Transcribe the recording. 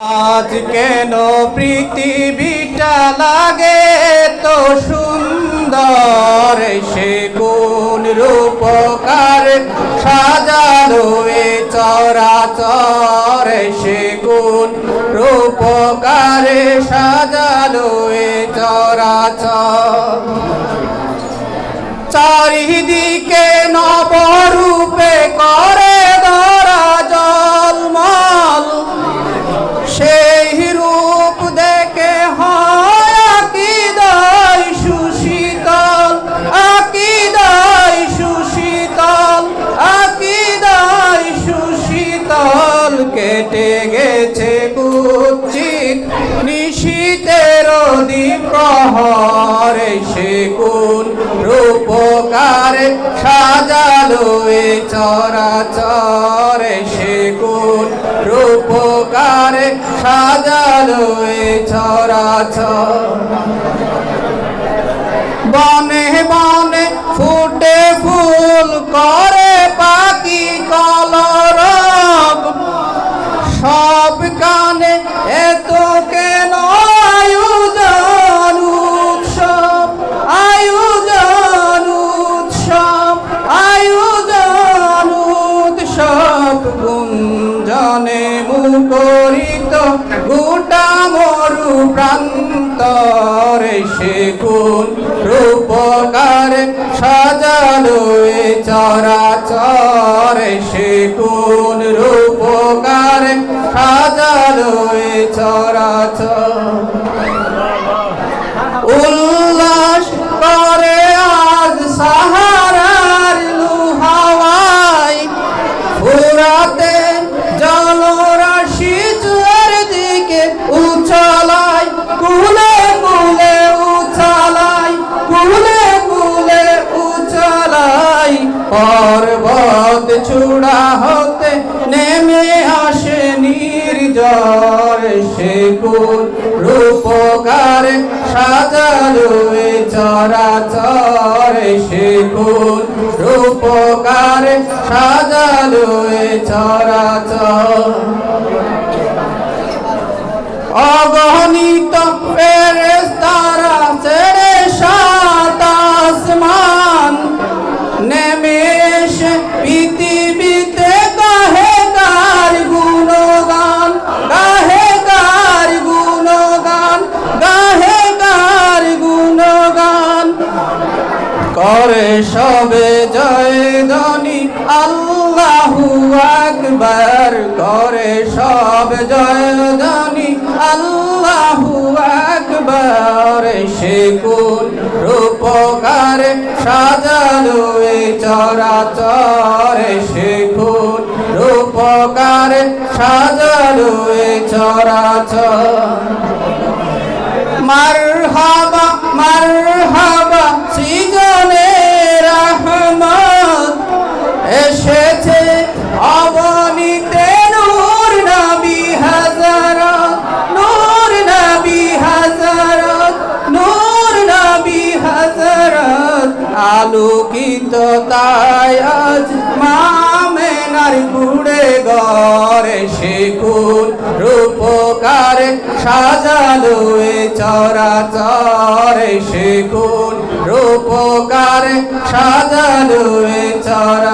আজ কেন পৃথিবীটা লাগে তো সুন্দর? সে কোন রূপকার সাজালো এ চরাচর? সে কোন রূপকার সাজালো এ চরাচর? চারিদিকে নবরূপে সাজালো চরা চরে সে কোন রূপকারে সাজালোয়ে চরা চরাচর। মুখরিত গোটা মরু প্রান্তরে সে কোন রূপকার সাজালো চরাচরে সে কোন পর্বত চূড়া হতে নেমে আসে নির্জর সে রূপকার, সাজালো চরাচর সে রূপকার, সাজালো চরাচর। অগণিত সবে জয় ধনী, আল্লাহু আকবার করে সব জয় ধনী, আল্লাহু আকবার সে কোন রূপকার সাজালো এ চরাচর, সে কোন রূপকার সাজালো এ চরাচর। মারহাবা মারহাবা এসেছে অবনীতে নূর নবী হাজারত, নূর নবী হাজারত, নূর নবী হাজারত। আলোকিত তাই আজ মামেনার কুড়ে গড়ে কোন রূপকার, সাজালো এ চরাচরে কোন রূপকার, সাজালো এ চরাচর